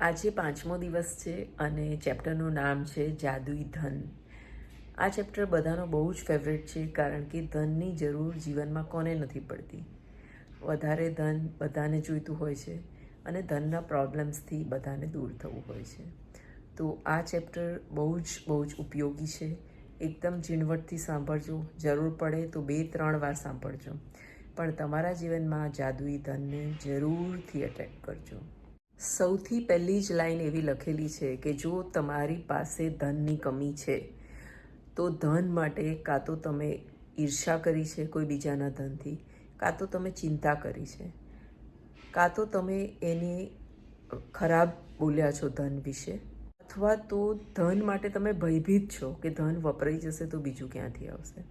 આજે પાંચમો દિવસ છે અને ચેપ્ટરનું નામ છે જાદુઈ ધન. આ ચેપ્ટર બધાનો બહુ જ ફેવરેટ છે કારણ કે ધનની જરૂર જીવનમાં કોને નથી પડતી. વધારે ધન બધાને જોઈતું હોય છે અને ધનના પ્રોબ્લેમ્સથી બધાને દૂર થવું હોય છે. તો આ ચેપ્ટર બહુ જ બહુ જ ઉપયોગી છે. એકદમ ઝીણવટથી સાંભળજો. જરૂર પડે તો બે, ત્રણ વાર સાંભળજો. પણ તમારા જીવનમાં જાદુઈ ધનને જરૂરથી એટ્રેક્ટ કરજો. સૌથી પહેલી જ લાઈન એવી લખેલી છે કે જો તમારી પાસે ધનની કમી છે, તો ધન માટે કાં તો તમે ઈર્ષા કરી છે કોઈ બીજાના ધનથી, કાં તો તમે ચિંતા કરી છે, કાં તો તમે એને ખરાબ બોલ્યા છો ધન વિશે, અથવા તો ધન માટે તમે ભયભીત છો કે ધન વપરાઈ જશે તો બીજું ક્યાંથી આવશે?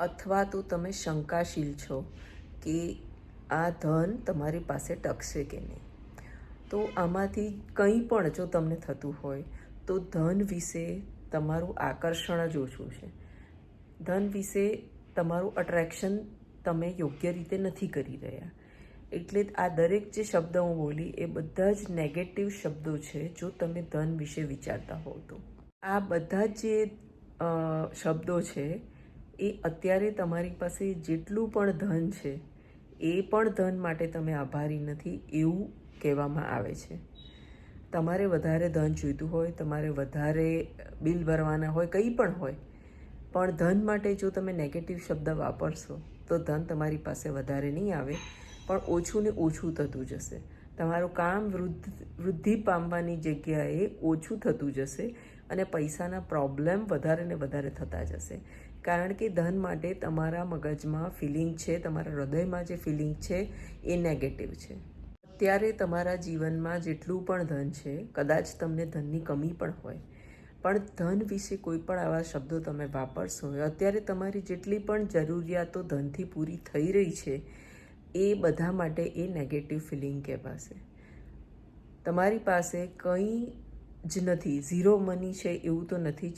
અથવા તો તમે શંકાશીલ છો કે આ ધન તમારી પાસે ટકશે કે નહીં? તો આમાંથી કંઈ પણ જો તમને થતું હોય, તો ધન વિશે તમારું આકર્ષણ જ ઓછું છે. ધન વિશે તમારું અટ્રેક્શન તમે યોગ્ય રીતે નથી કરી રહ્યા. એટલે આ દરેક જે શબ્દ હું બોલી એ બધા જ નેગેટિવ શબ્દો છે જો તમે ધન વિશે વિચારતા હોવ તો. આ બધા જે શબ્દો છે એ અત્યારે તમારી પાસે જેટલું પણ ધન છે, એ પણ ધન માટે તમે આભારી નથી, એવું કહેવામાં આવે છે. તમારે વધારે ધન જોઈતું હોય, તમારે વધારે બિલ ભરવાના હોય, કંઈ પણ હોય, પણ ધન માટે જો તમે નેગેટિવ શબ્દ વાપરશો, તો ધન તમારી પાસે વધારે નહીં આવે, પણ ઓછું ને ઓછું થતું જશે. તમારું કામ વૃદ્ધ, વૃદ્ધિ પામવાની જગ્યાએ ઓછું થતું જશે અને પૈસાના પ્રોબ્લેમ વધારે ને વધારે થતા જશે. કારણ કે ધન માટે તમારા મગજમાં ફિલિંગ છે, તમારા હૃદયમાં જે ફિલિંગ છે, એ નેગેટિવ છે. અત્યારે તમારા જીવનમાં જેટલું પણ ધન છે, કદાચ તમને ધનની કમી પણ હોય. પણ ધન વિશે કોઈ પણ આવા શબ્દો તમે વાપરશો, અત્યારે તમારી જેટલી પણ જરૂરિયાતો ધનથી પૂરી થઈ રહી છે, એ બધા માટે એ નેગેટિવ ફિલિંગ કહેવાશે. તમારી પાસે કંઈ જ નથી ઝીરો મની છે એવું તો નથી જ.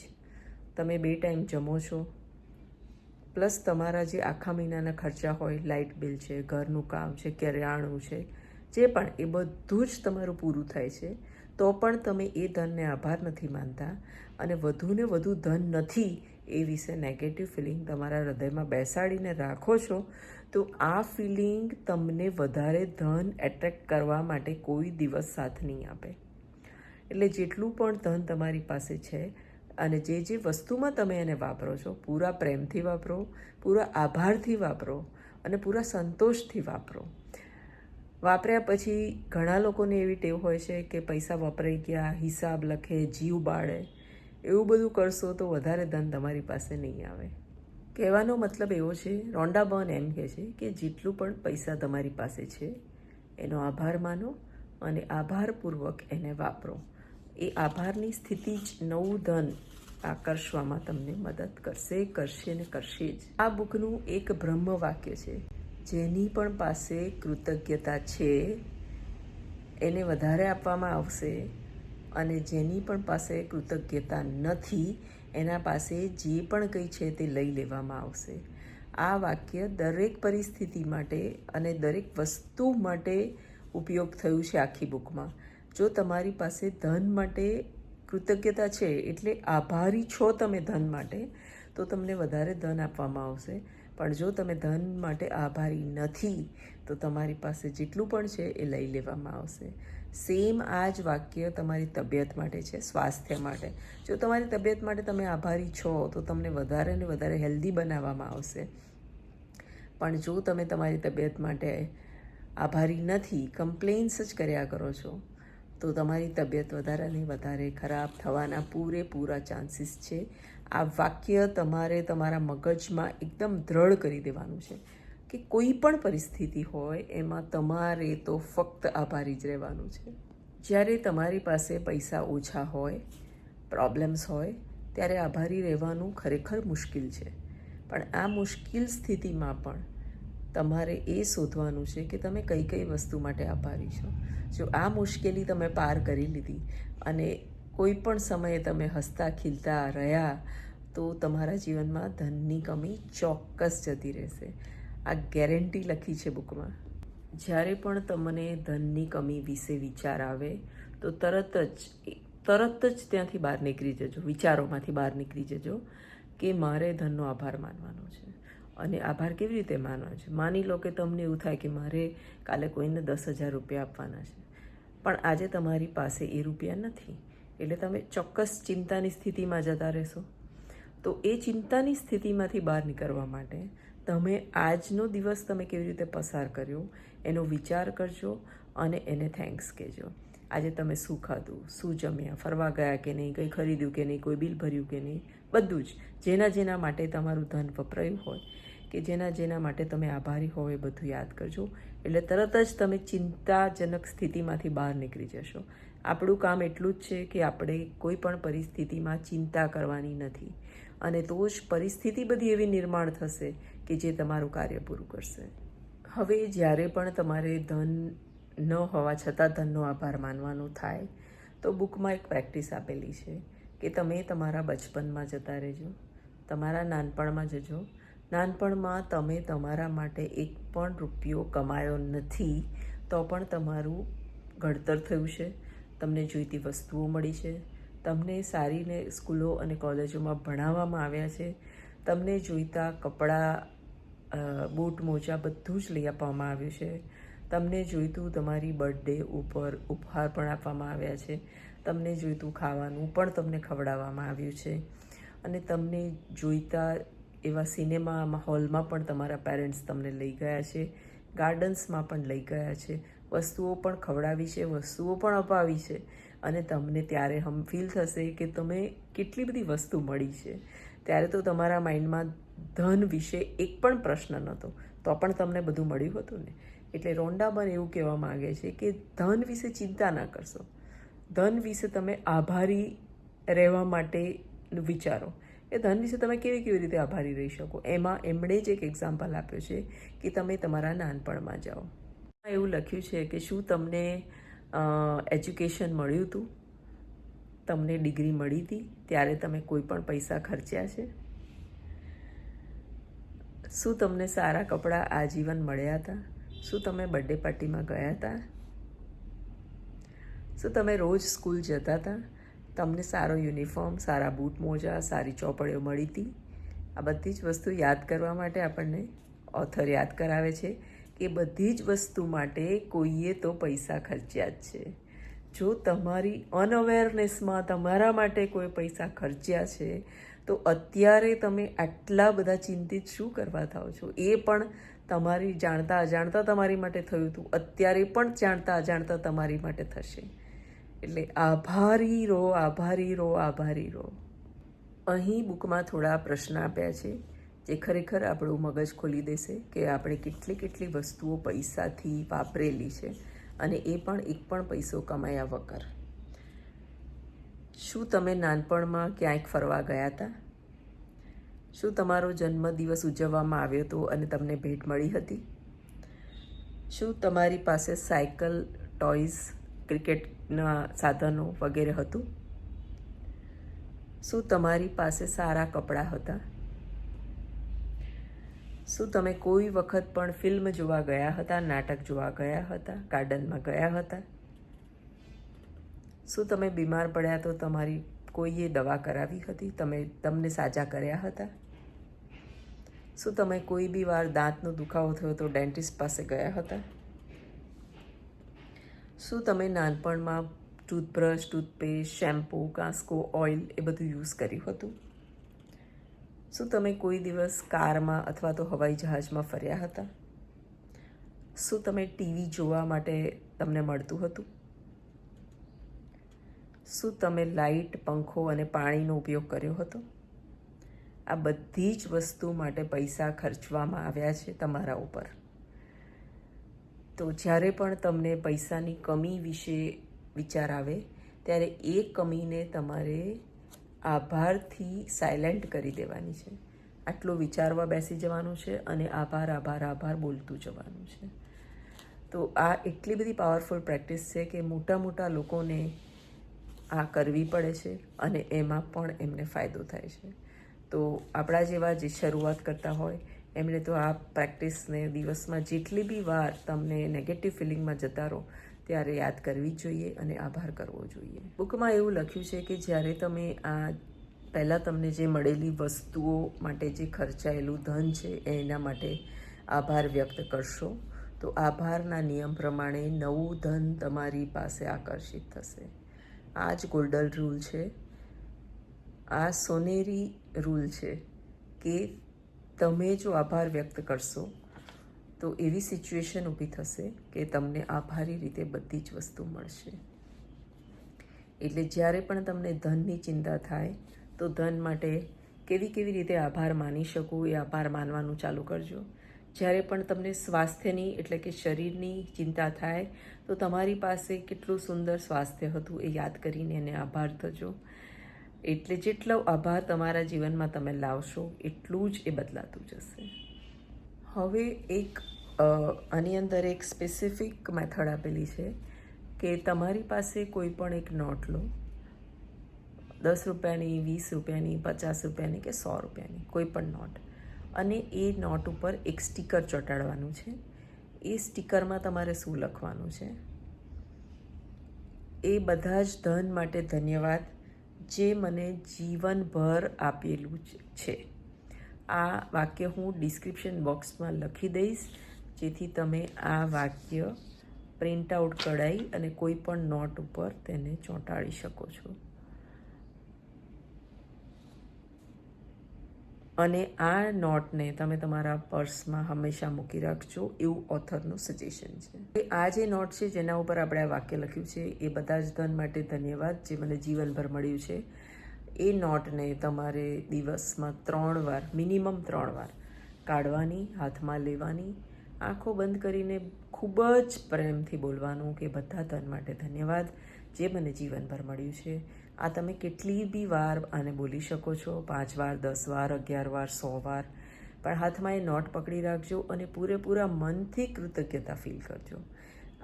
તમે બે ટાઈમ જમો છો. પ્લસ તમારા જે આખા મહિનાના ખર્ચા હોય લાઇટ બિલ છે, ઘરનું કામ છે કરિયાણું છે જે પણ એ બધું જ તમારું પૂરું થાય છે, તો પણ તમે એ ધનને આભાર નથી માનતા અને વધુને વધુ ધન નથી એ વિશે નેગેટિવ ફિલિંગ તમારા હૃદયમાં બેસાડીને રાખો છો, તો આ ફિલિંગ તમને વધારે ધન એટ્રેક્ટ કરવા માટે કોઈ દિવસ સાથ નહીં આપે. એટલે જેટલું પણ ધન તમારી પાસે છે અને જે જે વસ્તુમાં તમે એને વાપરો છો, પૂરા પ્રેમથી વાપરો, પૂરા આભારથી વાપરો અને પૂરા સંતોષથી વાપરો વાપર્યા પછી ઘણા લોકોને એવી ટેવ હોય છે કે પૈસા વપરાઈ ગયા, હિસાબ લખે, જીવ બાળે. એવું બધું કરશો તો વધારે ધન તમારી પાસે નહીં આવે. કહેવાનો મતલબ એવો છે રોન્ડા બર્ન એમ કહે છે કે જેટલું પણ પૈસા તમારી પાસે છે, એનો આભાર માનો અને આભારપૂર્વક એને વાપરો. એ આભારની સ્થિતિ જ નવું ધન આકર્ષવામાં તમને મદદ કરશે કરશે ને કરશે જ. આ બુકનું એક બ્રહ્મ વાક્ય છે. જેની પણ પાસે કૃતજ્ઞતા છે, એને વધારે આપવામાં આવશે અને જેની પણ પાસે કૃતજ્ઞતા નથી, એના પાસે જે પણ કંઈ છે તે લઈ લેવામાં આવશે. આ વાક્ય દરેક પરિસ્થિતિ માટે અને દરેક વસ્તુ માટે ઉપયોગ થયું છે આખી બુકમાં. જો તમારી પાસે ધન માટે કૃતજ્ઞતા છે, એટલે આભારી છો તમે ધન માટે, તો તમને વધારે ધન આપવામાં આવશે. પણ જો તમે ધન માટે આભારી નથી, તો તમારી પાસે જેટલું પણ છે એ લઈ લેવામાં આવશે. સેમ આ જ વાક્ય તમારી તબિયત માટે છે, સ્વાસ્થ્ય માટે. જો તમારી તબિયત માટે તમે આભારી છો, તો તમને વધારે ને વધારે હેલ્ધી બનાવવામાં આવશે. પણ જો તમે તમારી તબિયત માટે આભારી નથી, કમ્પ્લેન્સ જ કર્યા કરો છો, તો તમારી તબિયત વધારે ને વધારે ખરાબ થવાના પૂરેપૂરા ચાન્સીસ છે. આ વાક્ય તમારે તમારા મગજમાં એકદમ દ્રઢ કરી દેવાનું છે કે કોઈ પણ પરિસ્થિતિ હોય, એમાં તમારે તો ફક્ત આભારી જ રહેવાનું છે. જ્યારે તમારી પાસે પૈસા ઓછા હોય પ્રોબ્લેમ્સ હોય, ત્યારે આભારી રહેવાનું ખરેખર મુશ્કેલ છે. પણ આ મુશ્કેલ સ્થિતિમાં પણ તમારે એ શોધવાનું છે કે તમે કઈ કઈ વસ્તુ માટે આભારી છો. જો આ મુશ્કેલી તમે પાર કરી લીધી અને કોઈ પણ સમયે તમે હસતા, ખીલતા રહ્યા, તો તમારા જીવનમાં ધનની કમી ચોક્કસ જતી રહેશે. આ ગેરંટી લખી છે બુકમાં. જ્યારે પણ તમને ધનની કમી વિશે વિચાર આવે, તો તરત જ તરત જ ત્યાંથી બહાર નીકળી જજો, વિચારોમાંથી બહાર નીકળી જજો કે મારે ધનનો આભાર માનવાનો છે. અને આભાર કેવી રીતે માનવાનો છે? માની લો કે તમને એવું થાય કે મારે કાલે કોઈને દસ હજાર રૂપિયા આપવાના છે. પણ આજે તમારી પાસે એ રૂપિયા નથી. એટલે તમે ચોક્કસ ચિંતાની સ્થિતિમાં જતા રહેશો. તો એ ચિંતાની સ્થિતિમાંથી બહાર નીકળવા માટે તમે આજનો દિવસ તમે કેવી રીતે પસાર કર્યો, એનો વિચાર કરજો અને એને થેન્ક્સ કહેજો. આજે તમે શું ખાધું, શું જમ્યા, ફરવા ગયા કે નહીં, કંઈ ખરીદ્યું કે નહીં, કોઈ બિલ ભર્યું કે નહીં, બધું જ. જેના જેના માટે તમારું ધન વપરાયું હોય કે જેના જેના માટે તમે આભારી હો એ બધું યાદ કરજો. એટલે તરત જ તમે ચિંતાજનક સ્થિતિમાંથી બહાર નીકળી જશો. આપણું કામ એટલું જ છે કે આપણે કોઈ પણ પરિસ્થિતિમાં ચિંતા કરવાની નથી. અને તો જ પરિસ્થિતિ બધી એવી નિર્માણ થશે કે જે તમારું કાર્ય પૂરું કરશે. હવે જ્યારે પણ તમારે ધન ન હોવા છતાં ધનનો આભાર માનવાનો થાય, તો બુકમાં એક પ્રેક્ટિસ આપેલી છે કે તમે તમારા બચપનમાં જતા રહેજો, તમારા નાનપણમાં જજો. નાનપણમાં તમે તમારા માટે એક પણ રૂપિયો કમાયો નથી, તો પણ તમારું ઘડતર થયું છે. તમને જોઈતી વસ્તુઓ મળી છે. તમને સારીને સ્કૂલો અને કોલેજોમાં ભણાવવામાં આવ્યા છે. તમને જોઈતા કપડાં બૂટ, મોજા બધું જ લઈ આપવામાં આવ્યું છે. તમને જોઈતું તમારી બર્થડે ઉપર ઉપહાર પણ આપવામાં આવ્યા છે. તમને જોઈતું ખાવાનું પણ તમને ખવડાવવામાં આવ્યું છે. અને તમને જોઈતા એવા સિનેમા હોલમાં પણ તમારા પેરેન્ટ્સ તમને લઈ ગયા છે. ગાર્ડન્સમાં પણ લઈ ગયા છે. વસ્તુઓ પણ ખવડાવી છે, વસ્તુઓ પણ અપાવી છે અને તમને ત્યારે હમ ફીલ થશે કે તમે કેટલી બધી વસ્તુ મળી છે. ત્યારે તો તમારા માઇન્ડમાં ધન વિશે એક પણ પ્રશ્ન નહોતો. તો પણ તમને બધું મળ્યું હતું ને. એટલે રોન્ડાબન એવું કહેવા માગે છે કે ધન વિશે ચિંતા ના કરશો. ધન વિશે તમે આભારી રહેવા માટે વિચારો. એ ધન વિશે તમે કેવી કેવી રીતે આભારી રહી શકો? એમાં એમણે જ એક એક્ઝામ્પલ આપ્યો છે કે તમે તમારા નાનપણમાં જાઓ. એવું લખ્યું છે કે શું તમને એજ્યુકેશન મળ્યું હતું તમને ડિગ્રી મળી હતી ત્યારે તમે કોઈ પણ પૈસા ખર્ચ્યા છે? શું તમને સારા કપડાં આજીવન મળ્યા હતા? શું તમે બર્થડે પાર્ટીમાં ગયા હતા? શું તમે રોજ સ્કૂલ જતા હતા? તમને સારો યુનિફોર્મ સારા બૂટ મોજા, સારી ચોપડીઓ મળી હતી આ બધી જ વસ્તુ યાદ કરવા માટે આપણને ઓથર યાદ કરાવે છે. કે બધી જ વસ્તુ માટે કોઈએ તો પૈસા ખર્ચ્યા જ છે. જો તમારી અનઅવેરનેસમાં તમારા માટે કોઈ પૈસા ખર્ચ્યા છે, તો અત્યારે તમે આટલા બધા ચિંતિત શું કરવા થાવ છો? એ પણ તમારી જાણતા અજાણતા તમારી માટે થયું હતું. અત્યારે પણ જાણતા અજાણતા તમારી માટે થશે. એટલે આભારી રહો આભારી રહો આભારી રહો. અહીં બુકમાં થોડા પ્રશ્ન આપ્યા છે. જે ખરેખર આપણું મગજ ખોલી દેશે કે આપણે કેટલી કેટલી વસ્તુઓ પૈસાથી વાપરેલી છે અને એ પણ એક પણ પૈસો કમાયા વગર. શું તમે નાનપણમાં ક્યાંક ફરવા ગયા હતા? શું તમારો જન્મદિવસ ઉજવવામાં આવ્યો હતો અને તમને ભેટ મળી હતી? શું તમારી પાસે સાયકલ ટોયઝ ક્રિકેટના સાધનો વગેરે હતું? શું તમારી પાસે સારા કપડાં હતા? શું તમે કોઈ વખત પણ ફિલ્મ જોવા ગયા હતા, નાટક જોવા ગયા હતા, ગાર્ડનમાં ગયા હતા? શું તમે બીમાર પડ્યા તો તમારી કોઈએ દવા કરાવી હતી? તમે તમને સાજા કર્યા હતા? શું તમે કોઈ બી વાર દાંતનો દુખાવો થયો તો ડેન્ટિસ્ટ પાસે ગયા હતા? શું તમે નાનપણમાં ટૂથબ્રશ, ટૂથપેસ્ટ, શેમ્પૂ, કાંસકો, ઓઇલ એ બધું યુઝ કર્યું હતું? શું તમે કોઈ દિવસ કારમાં અથવા તો હવાઈ જહાજમાં ફર્યા હતા? શું તમે ટીવી જોવા માટે તમને મળતું હતું? શું તમે લાઇટ પંખો અને પાણીનો ઉપયોગ કર્યો હતો? આ બધી જ વસ્તુ માટે પૈસા ખર્ચવામાં આવ્યા છે તમારા ઉપર. તો જ્યારે પણ તમને પૈસાની કમી વિશે વિચાર આવે, ત્યારે એ કમીને તમારે આભારથી સાયલેન્ટ કરી દેવાની છે. આટલું વિચારવા બેસી જવાનું છે અને આભાર આભાર આભાર બોલતું જવાનું છે. તો આ એટલી બધી પાવરફુલ પ્રેક્ટિસ છે કે મોટા મોટા લોકોને આ કરવી પડે છે અને એમાં પણ એમને ફાયદો થાય છે. તો આપણા જેવા જે શરૂઆત કરતા હોય એમણે તો આ પ્રેક્ટિસને દિવસમાં જેટલી બી વાર તમને નેગેટિવ ફિલિંગમાં જતા રહો ત્યારે યાદ કરવી જોઈએ અને આભાર કરવો જોઈએ. બુકમાં એવું લખ્યું છે કે જ્યારે તમે આ પહેલાં તમને જે મળેલી વસ્તુઓ માટે જે ખર્ચાયેલું ધન છે એના માટે આભાર વ્યક્ત કરશો, તો આભારના નિયમ પ્રમાણે નવું ધન તમારી પાસે આકર્ષિત થશે. આ જ ગોલ્ડન રૂલ છે. આ સોનેરી રૂલ છે કે તમે જો આભાર વ્યક્ત કરશો તો એવી સિચ્યુએશન ઊભી થશે કે તમને આભારી રીતે બધી જ વસ્તુ મળશે. એટલે જ્યારે પણ તમને ધનની ચિંતા થાય, તો ધન માટે કેવી કેવી રીતે આભાર માની શકું એ આભાર માનવાનું ચાલુ કરજો. જ્યારે પણ તમને સ્વાસ્થ્યની એટલે કે શરીરની ચિંતા થાય, તો તમારી પાસે કેટલું સુંદર સ્વાસ્થ્ય હતું એ યાદ કરીને એને આભાર થજો એટલે જેટલો આભાર તમારા જીવનમાં તમે લાવશો, એટલું જ એ બદલાતું જશે. હવે એક આની અંદર એક સ્પેસિફિક મેથડ આપેલી છે કે તમારી પાસે કોઈ પણ એક નોટ લો. દસ રૂપિયાની, વીસ રૂપિયાની, પચાસ રૂપિયાની કે સો રૂપિયાની, કોઈ પણ નોટ. અને એ નોટ ઉપર એક સ્ટીકર ચોંટાડવાનું છે. એ સ્ટીકરમાં તમારે શું લખવાનું છે? એ બધા જ ધન માટે ધન્યવાદ જે મને જીવનભર આપેલું છે. આ વાક્ય હું ડિસ્ક્રિપ્શન બોક્સમાં લખી દઈશ, જેથી તમે આ વાક્ય પ્રિન્ટ આઉટ કઢાઈ અને કોઈ પણ નોટ ઉપર તેને ચોંટાડી શકો છો. અને આ નોટને તમે તમારા પર્સમાં હંમેશા મૂકી રાખજો, એવું ઓથરનું સજેશન છે. આ જે નોટ છે, જેના ઉપર આપણે આ વાક્ય લખ્યું છે, એ બધા જ ધન માટે ધન્યવાદ, જે મને જીવનભર મળ્યું છે. એ નોટને તમારે દિવસમાં ત્રણ વાર, મિનિમમ ત્રણ વાર કાઢવાની, હાથમાં લેવાની, આંખો બંધ કરીને ખૂબ જ પ્રેમથી બોલવાનું કે બધા ધન માટે ધન્યવાદ જે મને જીવનભર મળ્યું છે. આ તમે કેટલી બી વાર આને બોલી શકો છો, પાંચ વાર, દસ વાર, અગિયાર વાર, સો વાર, પણ હાથમાં એ નોટ પકડી રાખજો અને પૂરેપૂરા મનથી કૃતજ્ઞતા ફીલ કરજો.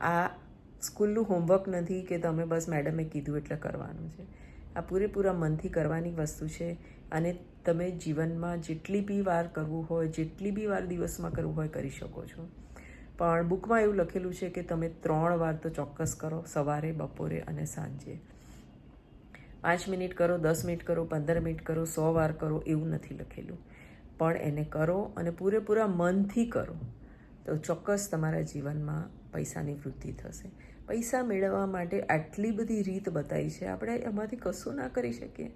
આ સ્કૂલનું હોમવર્ક નથી કે તમે બસ મેડમે કીધું એટલે કરવાનું છે. આ પૂરેપૂરા મનથી કરવાની વસ્તુ છે અને તમે જીવનમાં જેટલી બી વાર કરવું હોય, જેટલી બી વાર દિવસમાં કરવું હોય કરી શકો છો. પણ બુકમાં એવું લખેલું છે કે તમે ત્રણ વાર તો ચોક્કસ કરો, સવારે, બપોરે અને સાંજે. પાંચ મિનિટ કરો, દસ મિનિટ કરો, પંદર મિનિટ કરો, સો વાર કરો એવું નથી લખેલું. પણ એને કરો અને પૂરેપૂરા મનથી કરો તો ચોક્કસ તમારા જીવનમાં પૈસાની વૃદ્ધિ થશે. પૈસા મેળવવા માટે આટલી બધી રીત બતાવી છે. આપણે એમાંથી કશું ના કરી શકીએ.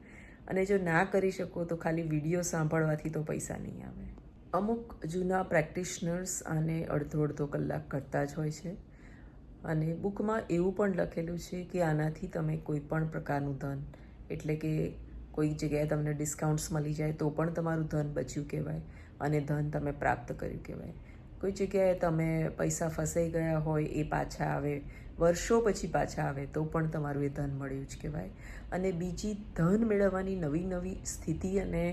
અને જો ના કરી શકો તો ખાલી વીડિયો સાંભળવાથી તો પૈસા નહીં આવે. અમુક જૂના પ્રેક્ટિશનર્સ આને અડધો અડધો કલાક કરતા જ હોય છે. અને બુકમાં એવું પણ લખેલું છે કે આનાથી તમે કોઈ પણ પ્રકારનું ધન, એટલે કે કોઈ જગ્યાએ તમને ડિસ્કાઉન્ટ્સ મળી જાય તો પણ તમારું ધન બચ્યું કહેવાય અને ધન તમે પ્રાપ્ત કર્યું કહેવાય. કોઈ જગ્યાએ તમે પૈસા ફસાઈ ગયા હોય એ પાછા આવે વર્ષો પછી પાછા આવે તો પણ તમારું એ ધન મળ્યું જ કહેવાય. અને બીજી ધન મેળવવાની નવી નવી સ્થિતિ અને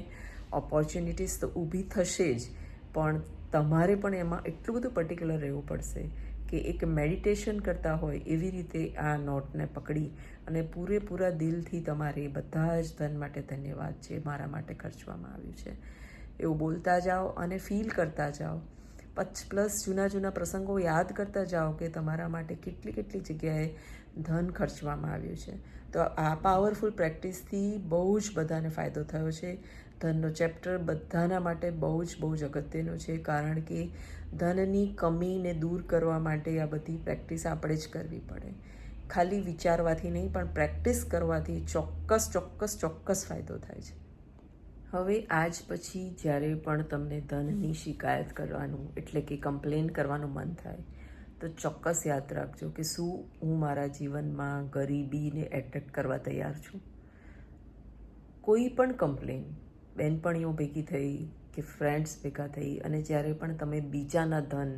ઓપોર્ચ્યુનિટીઝ તો ઊભી થશે જ, પણ તમારે પણ એમાં એટલું બધું પર્ટિક્યુલર રહેવું પડશે કે એક મેડિટેશન કરતા હોય એવી રીતે આ નોટને પકડી અને પૂરેપૂરા દિલથી તમારે બધા જ ધન માટે ધન્યવાદ છે, મારા માટે ખર્ચવામાં આવ્યું છે. એવું બોલતા જાઓ અને ફીલ કરતા જાઓ. પચ પ્લસ જૂના જૂના પ્રસંગો યાદ કરતા જાઓ કે તમારા માટે કેટલી કેટલી જગ્યાએ ધન ખર્ચવામાં આવ્યું છે. તો આ પાવરફુલ પ્રેક્ટિસથી બહુ જ બધાને ફાયદો થયો છે. ધનનો ચેપ્ટર બધાના માટે બહુ જ બહુ જ અગત્યનો છે, કારણ કે ધનની કમીને દૂર કરવા માટે આ બધી પ્રેક્ટિસ આપણે જ કરવી પડે. ખાલી વિચારવાથી નહીં, પણ પ્રેક્ટિસ કરવાથી ચોક્કસ ચોક્કસ ચોક્કસ ફાયદો થાય છે. હવે આજ પછી જ્યારે પણ તમને ધનની શિકાયત કરવાનું, એટલે કે કમ્પ્લેન કરવાનું મન થાય, તો ચોક્કસ યાદ રાખજો કે શું હું મારા જીવનમાં ગરીબીને એટેક કરવા તૈયાર છું. કોઈ પણ કમ્પ્લેન બહેનપણીઓ ભેગી થઈ કે ફ્રેન્ડ્સ ભેગા થઈ, અને જ્યારે પણ તમે બીજાના ધન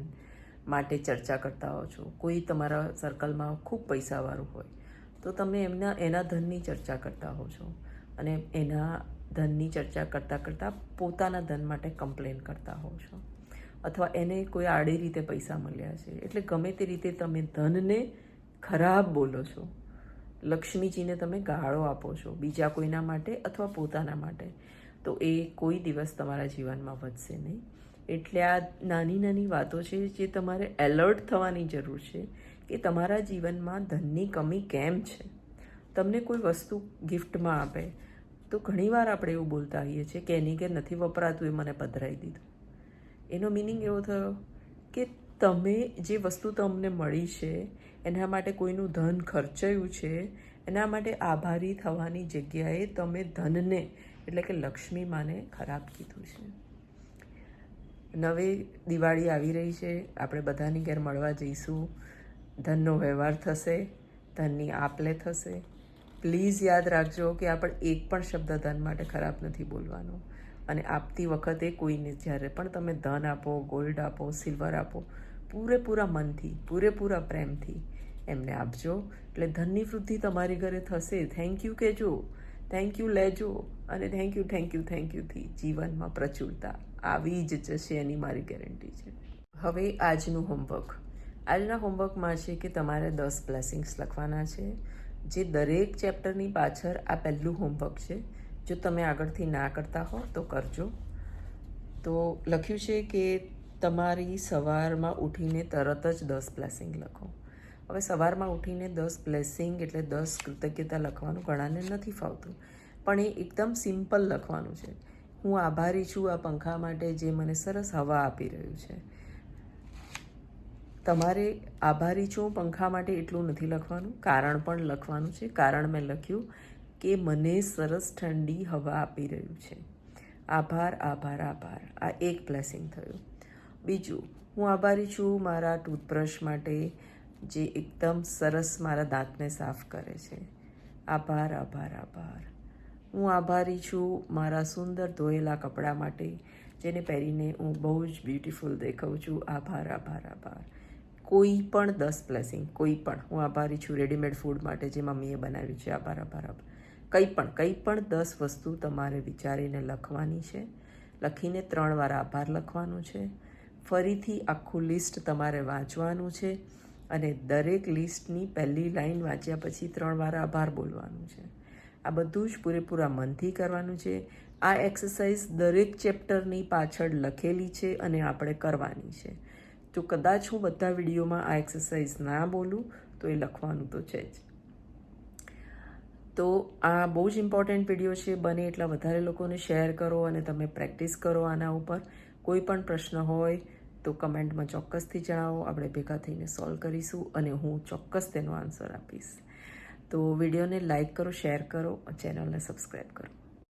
માટે ચર્ચા કરતા હો છો, કોઈ તમારા સર્કલમાં ખૂબ પૈસાવાળું હોય, તો તમે એમના, એના ધનની ચર્ચા કરતા હો છો. અને એના ધનની ચર્ચા કરતાં કરતાં પોતાના ધન માટે કમ્પ્લેન કરતા હોવ છો. અથવા એને કોઈ આડી રીતે પૈસા મળ્યા છે. એટલે ગમે તે રીતે તમે ધનને ખરાબ બોલો છો. લક્ષ્મીજીને તમે ગાળો આપો છો બીજા કોઈના માટે અથવા પોતાના માટે. તો એ કોઈ દિવસ તમારા જીવનમાં વધશે નહીં. એટલે આ નાની નાની વાતો છે જે તમારે એલર્ટ થવાની જરૂર છે કે તમારા જીવનમાં ધનની કમી કેમ છે? તમને કોઈ વસ્તુ ગિફ્ટમાં આપે તો ઘણીવાર આપણે એવું બોલતા આવીએ છીએ કે એની કે નથી વપરાતું, એ મને પધરાવી દીધું. એનો મિનિંગ એવો થયો કે તમે જે વસ્તુ તમને મળી છે, એના માટે કોઈનું ધન ખર્ચાયું છે, એના માટે આભારી થવાની જગ્યાએ તમે ધનને, એટલે કે લક્ષ્મી માને ખરાબ કીધું છે. નવી દિવાળી આવી રહી છે, આપણે બધાની ઘેર મળવા જઈશું. ધનનો વ્યવહાર થશે, ધનની આપલે થશે. પ્લીઝ યાદ રાખજો કે આપણે એક પણ શબ્દ ધન માટે ખરાબ નથી બોલવાનો. અને આપતી વખતે કોઈને જ્યારે પણ તમે ધન આપો ગોલ્ડ આપો સિલ્વર આપો, પૂરેપૂરા મનથી, પૂરેપૂરા પ્રેમથી એમને આપજો. એટલે ધનની વૃદ્ધિ તમારી ઘરે થશે. થેન્ક યુ કહેજો. થેન્ક યુ લેજો. અને thank you thank you thank યુથી જીવનમાં પ્રચુરતા આવી જ જશે એની મારી ગેરંટી છે. હવે આજનું હોમવર્ક આજના હોમવર્કમાં છે કે તમારે દસ બ્લેસિંગ્સ લખવાના છે. જે દરેક ચેપ્ટરની પાછળ આ પહેલું હોમવર્ક છે, જો તમે આગળથી ના કરતા હો તો કરજો. તો લખ્યું છે કે તમારી સવારમાં ઉઠીને તરત જ દસ બ્લેસિંગ લખો. હવે સવારમાં ઉઠીને દસ બ્લેસિંગ એટલે દસ કૃતજ્ઞતા લખવાનું ઘણાને નથી ફાવતું, પણ એ એકદમ સિમ્પલ લખવાનું છે. હું આભારી છું આ પંખા માટે જે મને સરસ હવા આપી રહ્યું છે. તમારે આભારી છું, પંખા માટે એટલું નથી લખવાનું. કારણ પણ લખવાનું છે. કારણ મેં લખ્યું કે મને સરસ ઠંડી હવા આપી રહ્યું છે. આભાર આભાર આભાર. આ એક બ્લેસિંગ થયું. બીજું, હું આભારી છું મારા ટૂથબ્રશ માટે, જે એકદમ સરસ મારા દાંતને સાફ કરે છે. આભાર આભાર આભાર. હું આભારી છું મારા સુંદર ધોયેલા કપડાં માટે, જેને પહેરીને હું બહુ જ બ્યુટિફુલ દેખાઉં છું. આભાર આભાર આભાર. કોઈ પણ દસ બ્લેસિંગ કોઈ પણ. હું આભારી છું રેડીમેડ ફૂડ માટે જે મમ્મીએ બનાવ્યું છે. આભાર આભાર આભાર. કંઈ પણ કંઈ પણ દસ વસ્તુ તમારે વિચારીને લખવાની છે. લખીને ત્રણ વાર આભાર લખવાનો છે. ફરીથી આખું લિસ્ટ તમારે વાંચવાનું છે અને દરેક લિસ્ટની પહેલી લાઈન વાંચ્યા પછી ત્રણ વાર આભાર બોલવાનું છે. આ બધું જ પૂરેપૂરા મનથી કરવાનું છે. આ એક્સરસાઇઝ દરેક ચેપ્ટરની પાછળ લખેલી છે અને આપણે કરવાની છે. જો કદાચ હું બધા વિડીયોમાં આ એક્સરસાઇઝ ના બોલું, તો એ લખવાનું તો છે જ. તો આ બહુ જ ઇમ્પોર્ટન્ટ વીડિયો છે, બને એટલા વધારે લોકોને શેર કરો અને તમે પ્રેક્ટિસ કરો આના ઉપર. કોઈ પણ પ્રશ્ન હોય તો કમેન્ટમાં ચોક્કસથી જણાવો. આપણે ભેગા થઈને સોલ્વ કરીશું અને હું ચોક્કસ તેનો આન્સર આપીશ. તો વિડીયોને લાઇક કરો શેર કરો ચેનલને સબસ્ક્રાઈબ કરો.